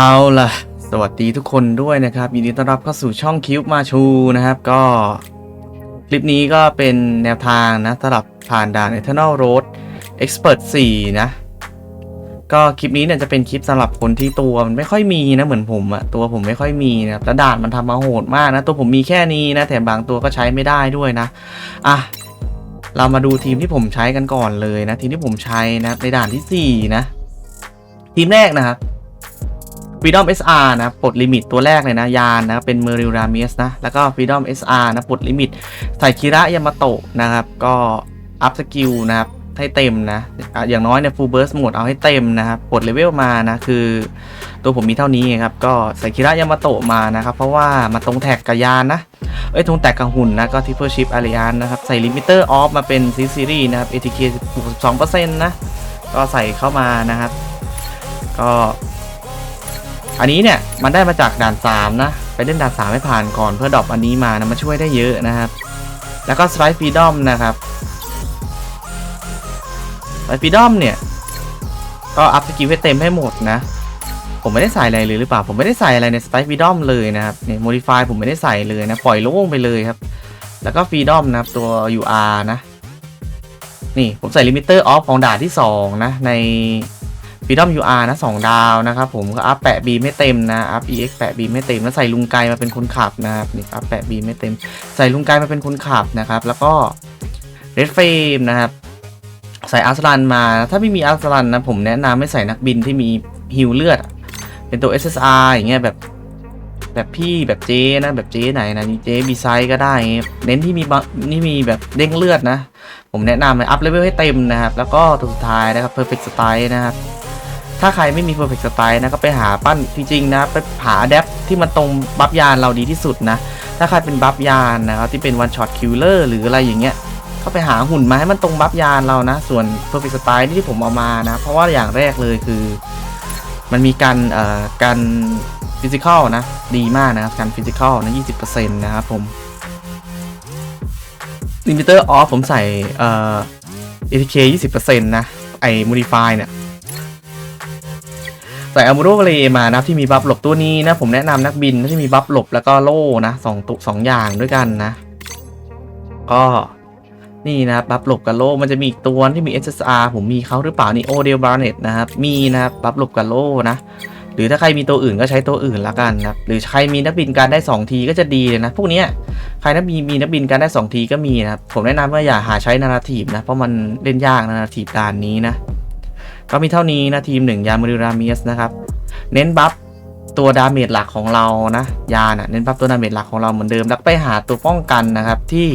เอาล่ะ สวัสดีทุกคนด้วยนะครับยินดีต้อนรับเข้าสู่ช่องคิวมาชูนะครับ ก็คลิปนี้ก็เป็นแนวทางนะสำหรับผ่านด่าน Eternal Road Expert 4 นะ ก็คลิปนี้เนี่ยจะเป็นคลิปสำหรับคนที่ตัวมันไม่ค่อยมีนะเหมือนผมอะตัวผมไม่ค่อยมีนะครับแล้วด่านมันทำมาโหดมากนะ ตัวผมมีแค่นี้นะแถมบางตัวก็ใช้ไม่ได้ด้วยนะอะเรามาดูทีมที่ผมใช้กันก่อนเลยนะ ทีมที่ผมใช้นะในด่านที่ 4 นะ ทีมแรกนะครับ Freedom SR นะปลดลิมิตตัวแรกเลยนะ ยานนะเป็นเมอริลรามิสนะ แล้วก็ Freedom SR นะปลดลิมิตใส่คิระยามาโตะนะครับ ก็อัพสกิลนะครับให้เต็มนะ อย่างน้อยเนี่ย full burst หมดเอาให้เต็มนะครับปลดเลเวลมานะ คือ ตัวผมมีเท่านี้ครับ ก็ใส่คิระยามาโตะมานะครับ เพราะว่ามาตรงแท็กกับยานนะ เอ้ยตรงแท็กกับหุ่นนะ ก็ทิ p เ e อร์ชิปอาริยานนะครับ ใส่ลิมิเตอร์ออฟมาเป็นซีซีรีส์นะครับ ATK 62%นะ ก็ใส่เข้ามานะครับ ก็ อันนี้เนี่ยมันได้มาจากด่าน3นะไปเล่นด่าน3ให้ผ่านก่อนเพื่อดรอปอันนี้มานะมาช่วยได้เยอะนะครับแล้วก็สไลด์ฟรีดอมนะครับสไลด์ฟรีดอมเนี่ยก็อัพสกิลให้เต็มให้หมดนะ ผมไม่ได้ใส่อะไรเลยหรือเปล่า ผมไม่ได้ใส่อะไรในสไตล์ฟรีดอมเลยนะครับเนี่ยโมดิฟายผมไม่ได้ใส่เลยนะ ปล่อยโล่งไปเลยครับ แล้วก็ฟรีดอมนะครับตัว UR นะ นี่ผมใส่ลิมิเตอร์ออฟของด่านที่ 2 นะ ใน Freedom UR นะ2ดาวนะครับผมก็อัพแปะบีไม่เต็มนะอัพ EX แปะบีไม่เต็มแล้วใส่ลุงไกมาเป็นคนขับนะครับนี่อัพแปะบีไม่เต็ม ใส่ลุงไกมาเป็นคนขับนะครับ แล้วก็ Red Frame นะครับใส่อาสลันมา ถ้าไม่มีอาสลันนะผมแนะนำให้ใส่นักบินที่มีฮิวเลือด เป็นตัว SSR อย่างเงี้ยแบบแบบพี่แบบเจนะแบบเจไหนนะนี่เจบีไซก็ได้ เน้นที่มีนี่มีแบบเด้งเลือดนะ ผมแนะนำให้อัพเลเวลให้เต็มนะครับ แล้วก็ตัวสุดท้ายนะครับ Perfect Style นะครับ ถ้าใครไม่มี Perfect Style นะก็ไปหาปั้นจริงๆนะไปหา Adapt ที่มันตรงบัฟยานเราดีที่สุดนะ ถ้าใครเป็นบัฟยานนะครับที่เป็น One Shot Killer หรืออะไรอย่างเงี้ยก็ไปหาหุ่นมาให้มันตรงบัฟยานเรานะ ส่วน Perfect Style ที่ผมเอามานะ เพราะว่าอย่างแรกเลยคือ มันมีการเอ่อการฟิสิกอลนะ ดีมากนะครับการฟิสิกอลนะ20%นะครับผมลิมิเตอร์ออฟผมใส่เอ่อ ATK 20%นะ ไอ้ modify เนี่ย ส่อามูโรเลมานะที่มีบัฟหลบตัวนี้นะผมแนะนำนักบินที่มีบัฟหลบแล้วก็โล่นะสองตุสองอย่างด้วยกันนะ ก็นี่นะบัฟหลบกับโล่มันจะมีอีกตัวที่มี SSR ผมมีเขาหรือเปล่านี่โอเดลบาร์เน็ตนะครับมีนะบัฟหลบกับโล่นะหรือถ้าใครมีตัวอื่นก็ใช้ตัวอื่นละกันนะหรือใครมีนักบินการได้ 2 ทีก็จะดีเลยนะ พวกนี้ใครนักบินมีนักบินการได้ 2 ทีก็มีนะผมแนะนำว่าอย่าหาใช้นาราทีฟนะ เพราะมันเล่นยากนาราทีฟด่านนี้นะ ก็มีเท่านี้นะทีมหนึ่งยามาริรามิสนะครับ เน้นบัฟตัวดาเมจหลักของเรานะ ยานะ่ะเน้นบัฟตัวดาเมจหลักของเราเหมือนเดิม แล้วไปหาตัวป้องกันนะครับที่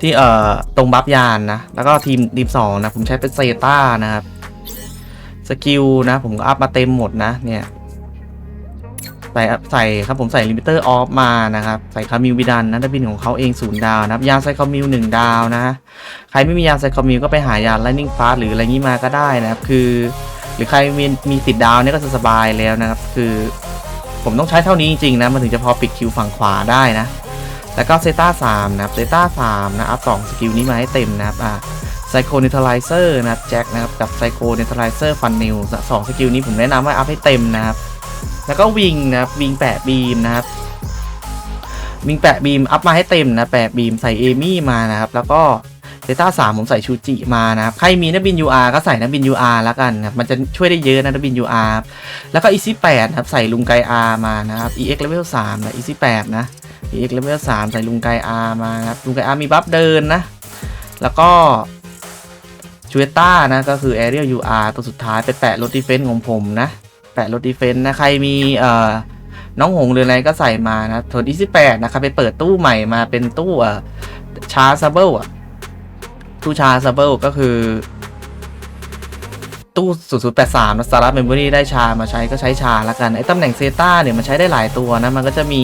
ที่เอ่อตรงบัฟยานนะ แล้วก็ทีมทีมสองนะ ผมใช้เป็นเซต้านะครับ สกิลนะ ผมก็อัพมาเต็มหมดนะเนี่ย ใส่ใส่ครับผมใส่ลิมิเตอร์ออฟมานะครับ ใส่คามิวบิดันนะดับบินของเขาเองศูนย์ดาวนะครับยาไซคามิวหนึ่งดาวนะใครไม่มียาไซคามิวก็ไปหายาไลนิ่งฟาสหรืออะไรงี้มาก็ได้นะครับ คือ หรือใครมีมีติดดาวเนี่ยก็จะสบายแล้วนะครับ คือผมต้องใช้เท่านี้จริงๆนะมันถึงจะพอปิดคิวฝั่งขวาได้นะ แล้วก็เซต้าสามนะครับเซต้าสามนะอัพสองสกิลนี้มาให้เต็มนะครับอ่าไซโคเนทอร์ไลเซอร์นะครับแจ็คนะครับกับไซโคเนทอร์ไลเซอร์ฟันนิวสองสกิลนี้ผมแนะนำว่าอัพให้เต็มนะครับ แล้วก็วิงนะครับวิงแปะบีมนะครับวิงแปะบีมอัพมาให้เต็มนะแปะบีมใส่เอมี่มานะครับ แล้วก็เซต้าสามผมใส่ชูจิมานะครับ ใครมีนักบิน UR ก็ใส่นักบิน UR แล้วกันนะครับ มันจะช่วยได้เยอะนะนักบิน UR ครับแล้วก็ e ี8นะครับ ใส่ลุงไก R มานะครับ EX level 3นะ e ี8นะ EX level 3ใส่ลุงไก R มานะครับ ลุงไก R มีบัฟเดินนะ แล้วก็ชูเอต้านะ ก็คือ Aerial UR ตัวสุดท้ายไปแปะรถดีเฟนส์ของผมนะ แปะรถดีเฟนส์นะ ใครมีเอ่อน้องหงหรืออะไรก็ใส่มานะส่วน28นะครับไปเปิดตู้ใหม่มาเป็นตู้เอ่อชาซับเบิลอะตู้ชาซับเบิลก็คือ ตู้0083นะสาระเมมโมรี่ได้ชามาใช้ก็ใช้ชาละกัน ไอ้ตำแหน่งเซต้าเนี่ยมันใช้ได้หลายตัวนะ มันก็จะมี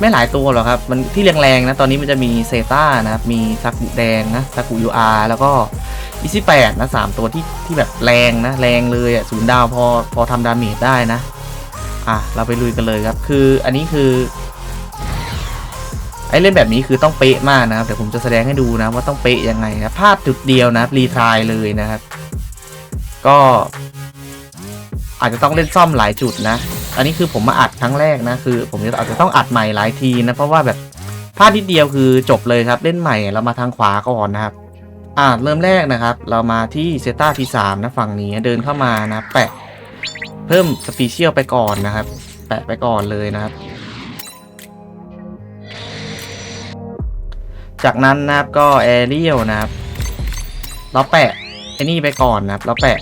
ไม่หลายตัวหรอกครับ มันที่แรงๆนะ ตอนนี้มันจะมีเซต้านะครับ มีซากุแดงนะซากุยูอาร์แล้วก็ อีซี่แปดนะสามตัวที่ที่แบบแรงนะ แรงเลยอะศูนย์ดาวพอพอทำดาเมจได้นะ อะ เราไปลุยกันเลยครับ คืออันนี้คือ ไอเล่นแบบนี้คือต้องเป๊ะมากนะครับเดี๋ยวผมจะแสดงให้ดูนะว่าต้องเป๊ะยังไงนะพลาดจุดเดียวนะรีทายเลยนะครับ ก็ อาจจะต้องเล่นซ่อมหลายจุดนะ อันนี้คือผมมาอัดครั้งแรกนะคือ ผมจะอาจจะต้องอัดใหม่หลายทีนะเพราะว่าแบบพลาดนิดเดียวคือจบเลยครับ เล่นใหม่เรามาทางขวาก่อนนะครับ อ่าเริ่มแรกนะครับ เรามาที่เซต้า P3 นะฝั่งนี้เดินเข้ามานะ แปะเพิ่มสปีเชียลไปก่อนนะครับ แปะไปก่อนเลยนะครับ จากนั้นนะครับก็แอรียลนะครับ เราแปะไอ้นี่ไปก่อนนะครับ เราแปะ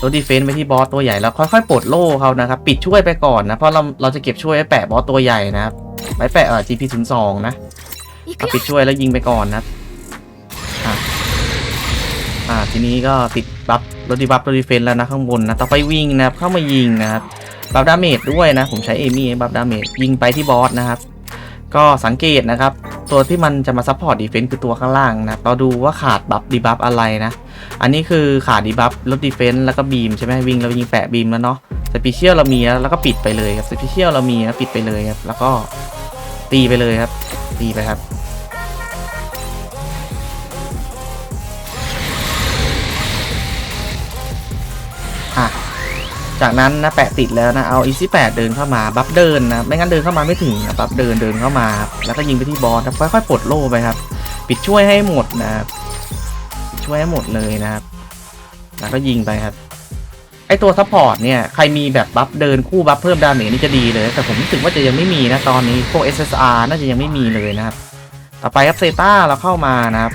ตัวดีเฟนซ์ไปที่บอสตัวใหญ่แล้วค่อยๆปลดโล่เขานะครับ ปิดช่วยไปก่อนนะ เพราะเราเราจะเก็บช่วยไว้แปะบอสตัวใหญ่นะครับไว้แปะเอ่อ GP02 นะปิดช่วยแล้วยิงไปก่อนนะครับ อ่าทีนี้ก็ติดบัฟรถดีบัฟรถดีเฟนส์แล้วนะข้างบนนะต่อไปวิ่งนะครับเข้ามายิงนะครับบัฟดาเมจด้วยนะ ผมใช้เอมี่บัฟดาเมจยิงไปที่บอสนะครับ ก็สังเกตนะครับ ตัวที่มันจะมาซัพพอร์ตดีเฟนส์คือตัวข้างล่างนะเราดูว่าขาดบัฟดีบัฟอะไรนะ อันนี้คือขาดดีบัฟลดดีเฟนส์แล้วก็บีมใช่ไหมวิ่งเรายิงแปะบีมแล้วเนาะสเปเชียลเรามีแล้วแล้วก็ปิดไปเลยครับสเปเชียลเรามีนะปิดไปเลยครับแล้วก็ตีไปเลยครับ ตีไปครับ จากนั้นนะแปะติดแล้วนะเอา easy 8เดินเข้ามาบัฟเดินนะไม่งั้นเดินเข้ามาไม่ถึงนะบัฟเดินเดินเข้ามา แล้วก็ยิงไปที่บอสนะค่อยๆปลดโล่ไปครับ ปิดช่วยให้หมดนะครับปิดช่วยให้หมดเลยนะครับ แล้วก็ยิงไปครับไอตัวซัพพอร์ตเนี่ยใครมีแบบบัฟเดินคู่บัฟเพิ่มดาเมจนี่จะดีเลย แต่ผมรู้สึกว่าจะยังไม่มีนะตอนนี้พวก SSR น่าจะยังไม่มีเลยนะครับ ต่อไปครับเซต้าเราเข้ามานะครับ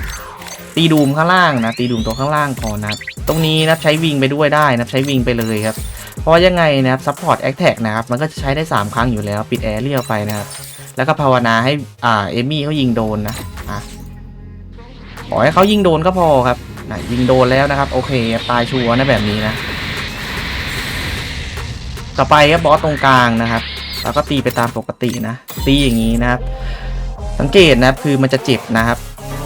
ตีดูมข้างล่างนะตีดูมตัวข้างล่างก่อนะครับตรงนี้นับใช้วิงไปด้วยได้นับใช้วิงไปเลยครับ เพราะยังไงนะครับซัพพอร์ตแอคแท็กนะครับมันก็จะใช้ได้ 3 ครั้งอยู่แล้วปิดแอร์เรียลไปนะครับ แล้วก็ภาวนาให้อ่าเอมี่เขายิงโดนนะอะขอให้เขายิงโดนก็พอครับนะยิงโดนแล้วนะครับ โอเคตายชัวร์นะแบบนี้นะ ต่อไปครับบอสตรงกลางนะครับ แล้วก็ตีไปตามปกตินะ ตีอย่างนี้นะครับ สังเกตนะครับคือมันจะเจ็บนะครับ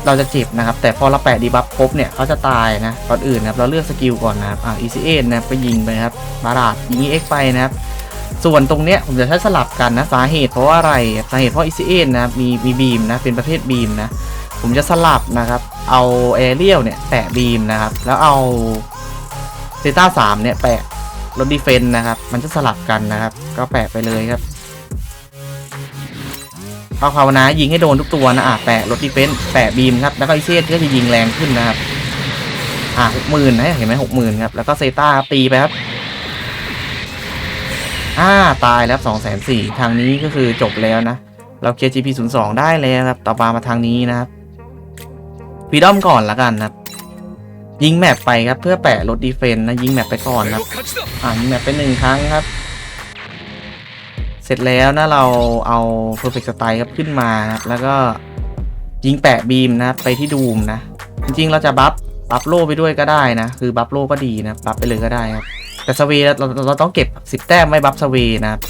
เราจะเจ็บนะครับ แต่พอเราแปะดีบัฟครบเนี่ยเขาจะตายนะก่อนอื่นนะครับเราเลือกสกิลก่อนนะครับอ่า ECA นะครับไปยิงไปครับบาราดยิง EX ไปนะครับส่วนตรงเนี้ยผมจะใช้สลับกันนะสาเหตุเพราะว่าอะไรสาเหตุเพราะ ECA นะครับมีมีบีมนะเป็นประเภทบีมนะผมจะสลับนะครับเอาแอเรียลเนี่ยแปะบีมนะครับแล้วเอาเซต้าสามเนี่ยแปะรถดีเฟนต์นะครับมันจะสลับกันนะครับ ก็แปะไปเลยครับ เอาภาวนายิงให้โดนทุกตัวนะอะแปะรถดีเฟนต์แปะบีมครับแล้วก็ไอเซตก็จะยิงแรงขึ้นนะครับอะหกหมื่นนะเห็นไหมหกหมื่นครับแล้วก็เซต้าตีไปครับอ่าตายแล้วสองแสนสี่ทางนี้ก็คือจบแล้วนะ เราเคลียร์ GP 0 2ได้แล้วครับ ต่อมามาทางนี้นะครับฟีดอมก่อนละกันนะครับ ยิงแมปไปครับเพื่อแปะรถดีเฟนต์นะ ยิงแมปไปก่อนนะครับ อ่ายิงแมปไปหนึ่งครั้งครับ เสร็จแล้วนะเราเอา perfect style ครับขึ้นมานะครับแล้วก็ยิงแปะบีมนะไปที่ดูมนะ จริงๆเราจะบัฟบัฟโลไปด้วยก็ได้นะ คือบัฟโลก็ดีนะบัฟไปเลยก็ได้ครับแต่สเวย์เราเราต้องเก็บ 10 แต้มไม่บัฟสเวย์นะครับ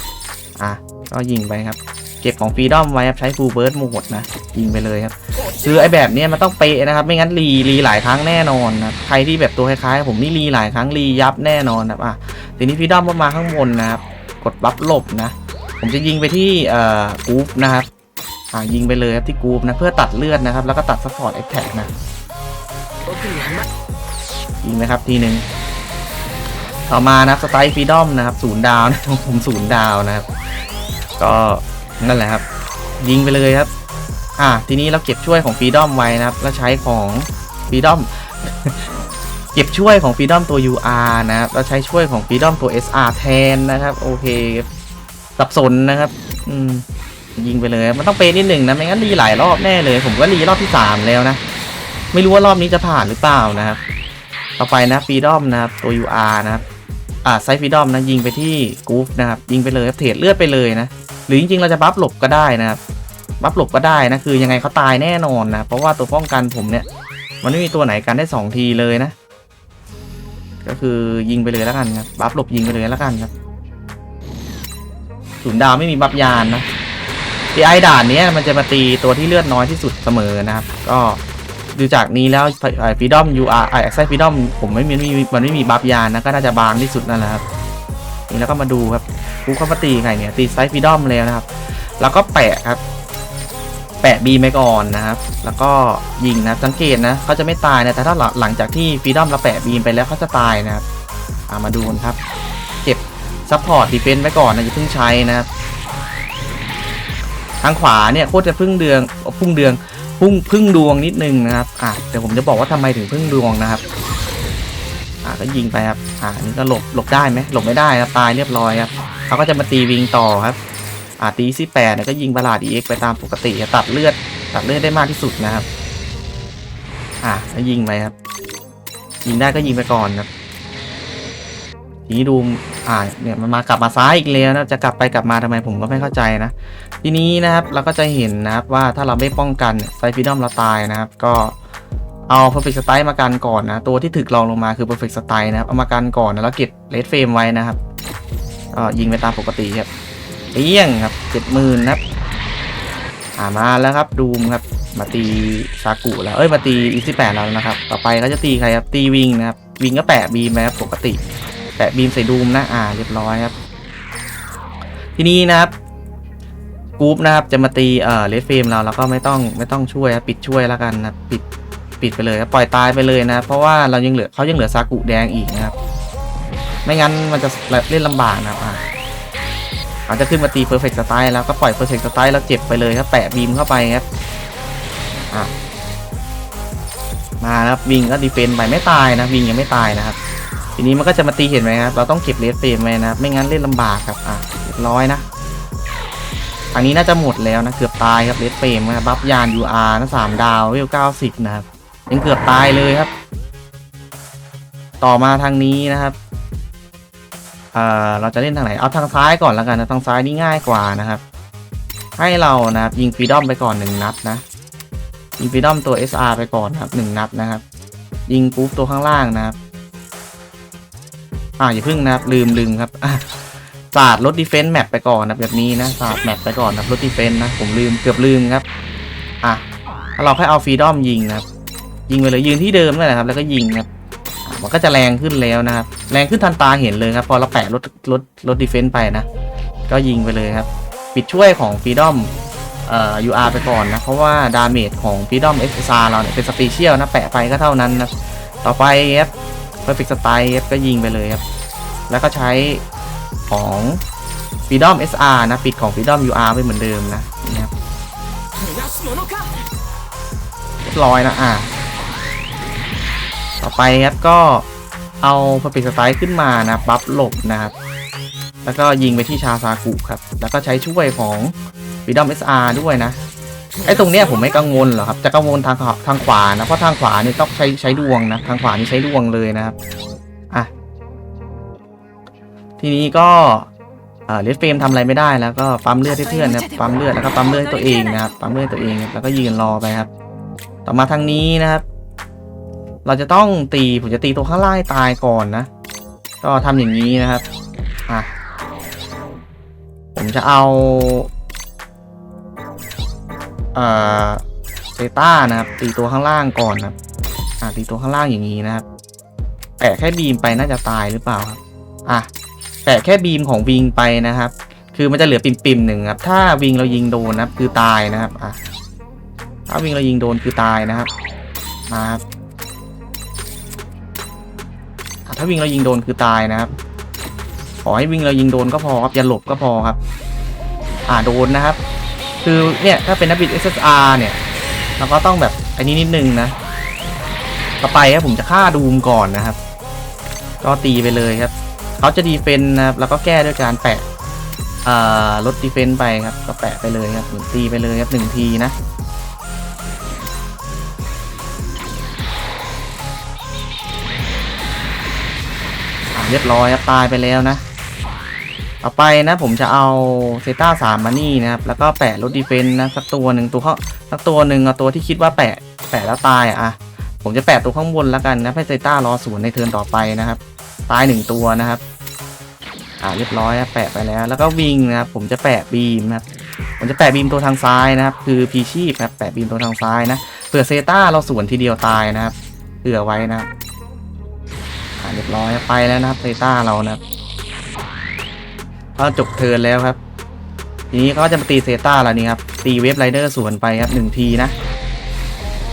อะก็ยิงไปครับ เก็บของฟรีดอมไว้ครับใช้ฟูลเบิร์ดโหมดนะ ยิงไปเลยครับ คือไอ้แบบเนี้ยมันต้องเป๊ะนะครับ ไม่งั้นรีรีหลายครั้งแน่นอนนะใครที่แบบตัวคล้ายๆผมนี่รีหลายครั้งรียับแน่นอนนะครับอะทีนี้ฟรีดอมมาข้างบนนะครับกดบัฟหลบนะ ผมจะยิงไปที่เอ่อกรูฟนะครับอ่ายิงไปเลยครับที่กรูฟนะเพื่อตัดเลือดนะครับ แล้วก็ตัดซัพพอร์ตแอคแท็กนะยิงไหมครับทีหนึ่งต่อมานะครับสไตล์ฟรีดอมนะครับศูนย์ดาวนะผมศูนย์ดาวนะครับ ก็นั่นแหละครับ ยิงไปเลยครับ อะทีนี้เราเก็บช่วยของฟรีดอมไว้นะครับ แล้วใช้ของฟรีดอมเก็บช่วยของฟรีดอมตัว UR นะครับแล้วใช้ช่วยของฟรีดอมตัว SR แทนนะครับ โอเค สับสนนะครับ อืมยิงไปเลย มันต้องเปนิดหนึ่งนะไม่งั้นรีหลายรอบแน่เลย ผมก็รีรอบที่สามแล้วนะไม่รู้ว่ารอบนี้จะผ่านหรือเปล่านะครับ ต่อไปนะฟรีดอมนะครับตัว UR นะครับอ่าไซฟรีดอมนะยิงไปที่กรูฟนะครับยิงไปเลยครับเทรดเลือดไปเลยนะหรือจริงๆเราจะบัฟหลบก็ได้นะครับบัฟหลบก็ได้นะคือยังไงเขาตายแน่นอนนะเพราะว่าตัวป้องกันผมเนี่ย มันไม่มีตัวไหนกันได้สองทีเลยนะ ก็คือยิงไปเลยแล้วกันครับบัฟหลบยิงไปเลยแล้วกันครับ ศูนย์ดาวไม่มีบัฟยานนะทีไอด่านเนี้ยมันจะมาตีตัวที่เลือดน้อยที่สุดเสมอนะครับ ก็ดูจากนี้แล้วฟีดอม UR ไอแซฟีดอมผมไม่มีมันไม่มีบัฟยานนะก็น่าจะบางที่สุดนั่นแหละครับนี่แล้วก็มาดูครับกูเข้ามาตีไงเนี่ยตีไซฟีดอมแล้วนะครับ แล้วก็แปะครับ แปะบีไปก่อนนะครับ แล้วก็ยิงนะสังเกตนะเขาจะไม่ตายนะแต่ถ้าหลังจากที่ฟีดอมเราแปะบีไปแล้วเขาจะตายนะครับามาดูนครับ ซัพพอร์ตดีเฟนต์ไว้ก่อนนะอย่าเพิ่งใช้นะครับทางขวาเนี่ยโคตรจะพึ่งเดืองพึ่งเดืองพึ่งพึ่งดวงนิดนึงนะครับอะเดี๋ยวผมจะบอกว่าทำไมถึงพึ่งดวงนะครับอะก็ยิงไปครับอะนี่ก็หลบหลบได้ไหมหลบไม่ได้ครับตายเรียบร้อยครับเขาก็จะมาตีวิงต่อครับอะตีซี่แปดเนี่ยก็ยิงบาลาดเอ็กไปตามปกติตัดเลือดตัดเลือดได้มากที่สุดนะครับอะแล้วยิงไปครับยิงได้ก็ยิงไปก่อนครับทีนี้ดู อ่าเนี่ยมันมากลับมาซ้ายอีกแล้วนะจะกลับไปกลับมาทำไมผมก็ไม่เข้าใจนะ ทีนี้นะครับเราก็จะเห็นนะครับว่าถ้าเราไม่ป้องกันไซฟิดอมเราตายนะครับ ก็เอา perfect strike มากันก่อนนะ ตัวที่ถึกรองลงมาคือ perfect strike นะครับ เอามากันก่อนนะแล้วเก็บ red frame ไว้นะครับก็ยิงไปตามปกติครับเอี้ยงครับเจ็ดหมื่นครับอ่ามาแล้วครับดูมครับมาตีซากุแล้วเอ้ยมาตีอีซี่แปดแล้วนะครับ ต่อไปก็จะตีใครครับตีวิงนะครับวิงก็แปะบีมนะครับปกติ แปะบีมใส่ดูมนะอ่าเรียบร้อยครับ ทีนี้นะครับกรุ๊ปนะครับจะมาตีเอ่อเลสเฟรมเราแล้วก็ไม่ต้องไม่ต้องช่วยปิดช่วยแล้วกันนะปิดปิดไปเลยปล่อยตายไปเลยนะ เพราะว่าเรายังเหลือเขายังเหลือซากุแดงอีกนะครับ ไม่งั้นมันจะเล่นลำบากนะครับอะอาจจะขึ้นมาตีเพอร์เฟกต์สไตล์แล้วก็ปล่อยเพอร์เฟกต์สไตล์แล้วเจ็บไปเลยครับแปะบีมเข้าไปครับอะมาครับวิงก็ดีเฟนไปไม่ตายนะวิงยังไม่ตายนะครับ ทีนี้มันก็จะมาตีเห็นไหมครับ เราต้องเก็บเลสเฟรมไว้นะ ไม่งั้นเล่นลำบากครับ อะเรียบร้อยนะ อันนี้น่าจะหมดแล้วนะ เกือบตายครับเลดเฟรมนะบัฟยาน UR นะสามดาวเวลเก้าสิบนะครับ ยังเกือบตายเลยครับ ต่อมาทางนี้นะครับเอ่อเราจะเล่นทางไหน เอาทางซ้ายก่อนแล้วกันนะ ทางซ้ายนี่ง่ายกว่านะครับ ให้เรานะครับยิงฟีดอมไปก่อนหนึ่งนัดนะยิงฟีดอมตัว SR ไปก่อนนะครับหนึ่งนัดนะครับ ยิงปุ๊บตัวข้างล่างนะครับ อ่าอย่าพึ่งนะครับลืมลืมครับอะศาสตร์ลดดีเฟนต์แมปไปก่อนนะแบบนี้นะศาสตร์แมปไปก่อนนะลดดีเฟนต์นะผมลืมเกือบลืมครับอะแล้วเราแค่เอาฟรีดอมยิงนะครับยิงไปเลยยืนที่เดิมนั่นแหละครับแล้วก็ยิงครับอะมันก็จะแรงขึ้นแล้วนะครับแรงขึ้นทันตาเห็นเลยครับพอเราแปะลดลดลดดีเฟนต์ไปนะก็ยิงไปเลยครับ ปิดช่วยของฟรีดอมเอ่อ UR ไปก่อนนะ เพราะว่าดาเมจของฟรีดอม SSR เราเนี่ยเป็นสเปเชียลนะ แปะไปก็เท่านั้นนะ ต่อไปครับ Perfect Strike ก็ยิงไปเลยครับ แล้วก็ใช้ของ Freedom SR นะ ปิดของ Freedom UR ไปเหมือนเดิมนะนี่ครับเรียบร้อยนะอะ ต่อไปครับก็เอา Perfect Strike ขึ้นมานะบัฟหลบนะครับ แล้วก็ยิงไปที่ชาซากุครับ แล้วก็ใช้ช่วยของ Freedom SR ด้วยนะ ไอ้ตรงเนี้ยผมไม่กังวลหรอกครับ จะกังวลทางขวาทางขวานะ เพราะทางขวานี่ต้องใช้ใช้ดวงนะ ทางขวานี่ใช้ดวงเลยนะครับอะทีนี้ก็เอ่อเลสเฟรมทำอะไรไม่ได้แล้วก็ปั๊มเลือดให้เพื่อนนะครับปั๊มเลือดแล้วก็ปั๊มเลือดให้ตัวเองนะครับปั๊มเลือดให้ตัวเองครับแล้วก็ยืนรอไปครับ ต่อมาทางนี้นะครับ เราจะต้องตีผมจะตีตัวข้างล่างให้ตายก่อนนะ ก็ทำอย่างนี้นะครับอะผมจะเอา เซต้านะครับ ตีตัวข้างล่างก่อนนะครับอะตีตัวข้างล่างอย่างนี้นะครับแปะแค่บีมไปน่าจะตายหรือเปล่าครับอะแปะแค่บีมของวิงไปนะครับ คือมันจะเหลือปิ่มๆหนึ่งครับ ถ้าวิงเรายิงโดนนะครับ คือตายนะครับอะถ้าวิงเรายิงโดนคือตายนะครับมาครับอะถ้าวิงเรายิงโดนคือตายนะครับ ขอให้วิงเรายิงโดนก็พอครับอย่าหลบก็พอครับ อ่าโดนนะครับ คือเนี่ยถ้าเป็นนักบิด SSR เนี่ยเราก็ต้องแบบอันนี้นิดนึงนะต่อไปครับผมจะฆ่าดูมก่อนนะครับ ก็ตีไปเลยครับเขาจะดีเฟนต์นะครับแล้วก็แก้ด้วยการแปะลดดีเฟนต์ไปครับก็แปะไปเลยครับตีไปเลยครับหนึ่งทีนะอะเรียบร้อยครับตายไปแล้วนะ ต่อไปนะผมจะเอาเซต้าสามมานี่นะครับ แล้วก็แปะลดดีเฟนต์นะสักตัวหนึ่งตัวเขาสักตัวหนึ่งเอาตัวที่คิดว่าแปะแปะแล้วตายอะ ผมจะแปะตัวข้างบนแล้วกันนะให้เซต้ารอสวนย์ในเทิร์นต่อไปนะครับ ตายหนึ่งตัวนะครับ อ่าเรียบร้อยแปะไปแล้ว แล้วก็วิ่งนะครับ ผมจะแปะบีมนะครับผมจะแปะบีมตัวทางซ้ายนะครับ คือพีชีพครับแปะบีมตัวทางซ้ายนะเผื่อเซต้าเราสวนทีเดียวตายนะครับเผื่อไว้นะครับอ่าเรียบร้อยไปแล้วนะครับเซต้าเรานะครับ ก็จบเทิร์นแล้วครับ ทีนี้เขาจะมาตีเซต้าแล้วนี่ครับ ตีเวฟไรเดอร์สวนไปครับหนึ่งทีนะ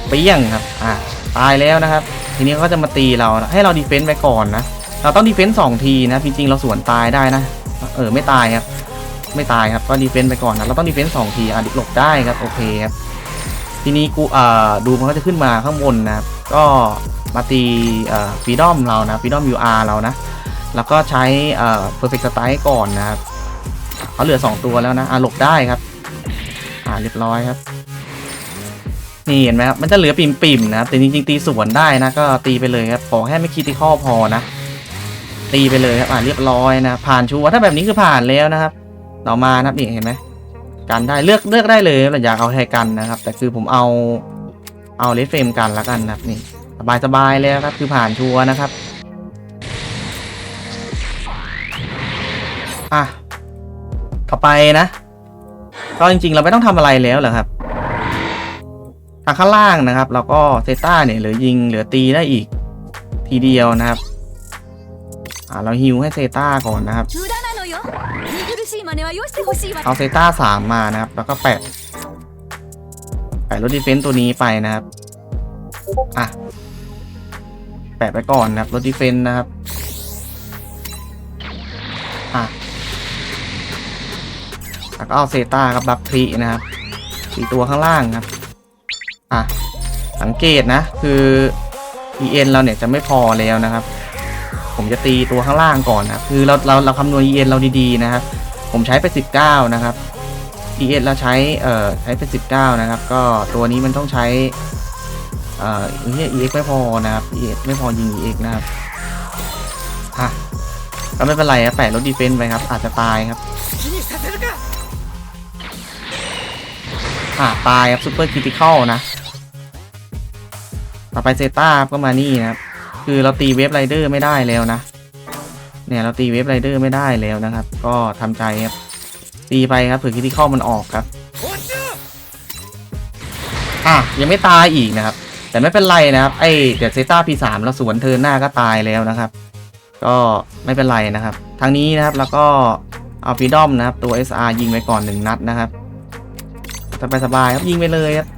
เปี้ยงครับ อ่าตายแล้วนะครับ ทีนี้เขาจะมาตีเรานะให้เราดีเฟนต์ไปก่อนนะ เราต้องดีเฟนต์สองทีนะ จริงๆเราสวนตายได้นะ เออไม่ตายครับ ไม่ตายครับ ก็ดีเฟนต์ไปก่อนนะ เราต้องดีเฟนต์สองที อะหลบได้ครับ โอเคครับ ทีนี้กูอ่าดูมันก็จะขึ้นมาข้างบนนะ ก็มาตีอ่าฟีดอมเรานะฟีดอม UR เรานะ แล้วก็ใช้อ่า perfect strike ก่อนนะครับเขาเหลือ 2 ตัวแล้วนะ อะหลบได้ครับ อ่าเรียบร้อยครับ นี่เห็นไหมครับ มันจะเหลือปิ่มๆนะครับแต่จริงๆตีสวนได้นะ ก็ตีไปเลยครับ ขอแค่ไม่คิดที่ข้อพอนะ ตีไปเลยครับ อ่าเรียบร้อยนะ ผ่านชัวร์ถ้าแบบนี้คือผ่านแล้วนะครับ ต่อมานะครับนี่เห็นไหมกันได้เลือกเลือกได้เลยเราอยากเอาใครกันนะครับ แต่คือผมเอาเอาเลฟเฟรมกันแล้วกันนะครับนี่สบายสบายๆเลยครับ คือผ่านชัวร์นะครับ อะ ต่อไปนะ ก็จริงๆ เราไม่ต้องทำอะไรแล้วเหรอครับ ทางข้างล่างนะครับ เราก็เซต้าเนี่ยเหลือยิงเหลือตีได้อีก ทีเดียวนะครับ อ่าเราฮิวให้เซต้าก่อนนะครับ เอาเซต้าสามมานะครับ แล้วก็แปะแปะรถดีเฟนต์ตัวนี้ไปนะครับ อะ แปะไปก่อนนะครับรถดีเฟนต์นะครับ ก็เอาเซต้ากับบัฟทรีนะครับสี่ตัวข้างล่างครับ อะ สังเกตนะ คือ EN เราเนี่ยจะไม่พอแล้วนะครับ ผมจะตีตัวข้างล่างก่อนนะค,คือเราเราเราคำนวณ EN เราดีๆนะครับ ผมใช้ไป 19 นะครับ ES เราใช้เอ่อใช้เป็น19 นะครับ ก็ตัวนี้มันต้องใช้เอ่อเฮีย EX ไม่พอนะครับ EX ไม่พอยิง EX นะครับอะก็ไม่เป็นไรครับแปะรถดีเฟนต์ไปครับ อาจจะตายครับ อะตายครับซูเปอร์คริติคอลนะ ต่อไปเซต้าก็มานี่นะครับ คือเราตีเวฟไรเดอร์ไม่ได้แล้วนะ เนี่ยเราตีเวฟไรเดอร์ไม่ได้แล้วนะครับ ก็ทำใจครับ ตีไปครับเผื่อคิดที่ข้อมันออกครับ อะยังไม่ตายอีกนะครับ แต่ไม่เป็นไรนะครับไอเดี๋ยวเซต้า P3 เราสวนเทินหน้าก็ตายแล้วนะครับ ก็ไม่เป็นไรนะครับ ทางนี้นะครับแล้วก็เอาฟีดอมนะครับตัว SR ยิงไปก่อนหนึ่งนัดนะครับ สบายสบายๆครับยิงไปเลยครับ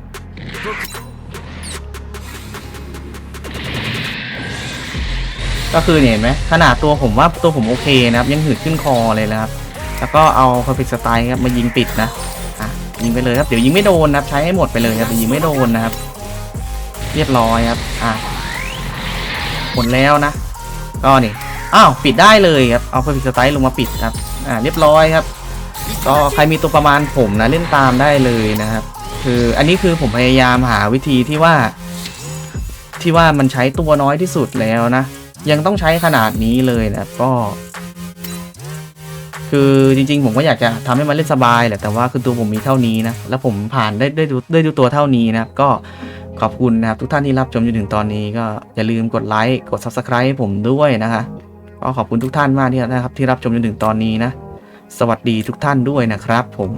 ก็คือเนี่ยเห็นไหมขนาดตัวผมว่าตัวผมโอเคนะครับ ยังหืดขึ้นคอเลยนะครับ แล้วก็เอา perfect strike ครับมายิงปิดนะอะยิงไปเลยครับเดี๋ยวยิงไม่โดนนะครับ ใช้ให้หมดไปเลยครับยิงไม่โดนนะครับ เรียบร้อยครับอะหมดแล้วนะ ก็นี่อ้าวปิดได้เลยครับเอา perfect strike ลงมาปิดครับอ่าเรียบร้อยครับ ก็ใครมีตัวประมาณผมนะเล่นตามได้เลยนะครับ คืออันนี้คือผมพยายามหาวิธีที่ว่า ที่ว่ามันใช้ตัวน้อยที่สุดแล้วนะ ยังต้องใช้ขนาดนี้เลยนะก็ คือจริง ๆ ผมก็อยากจะทำให้มันเล่นสบายแหละแต่ว่าคือตัวผมมีเท่านี้นะแล้วผมผ่านได้ได้ดูได้ดูตัวเท่านี้นะครับก็ขอบคุณนะครับ ทุกท่านที่รับชมจนถึงตอนนี้ก็อย่าลืมกดไลค์กด subscribe ให้ผมด้วยนะคะก็ขอบคุณทุกท่านมากที่นะครับที่รับชมจนถึงตอนนี้นะ สวัสดีทุกท่านด้วยนะครับผม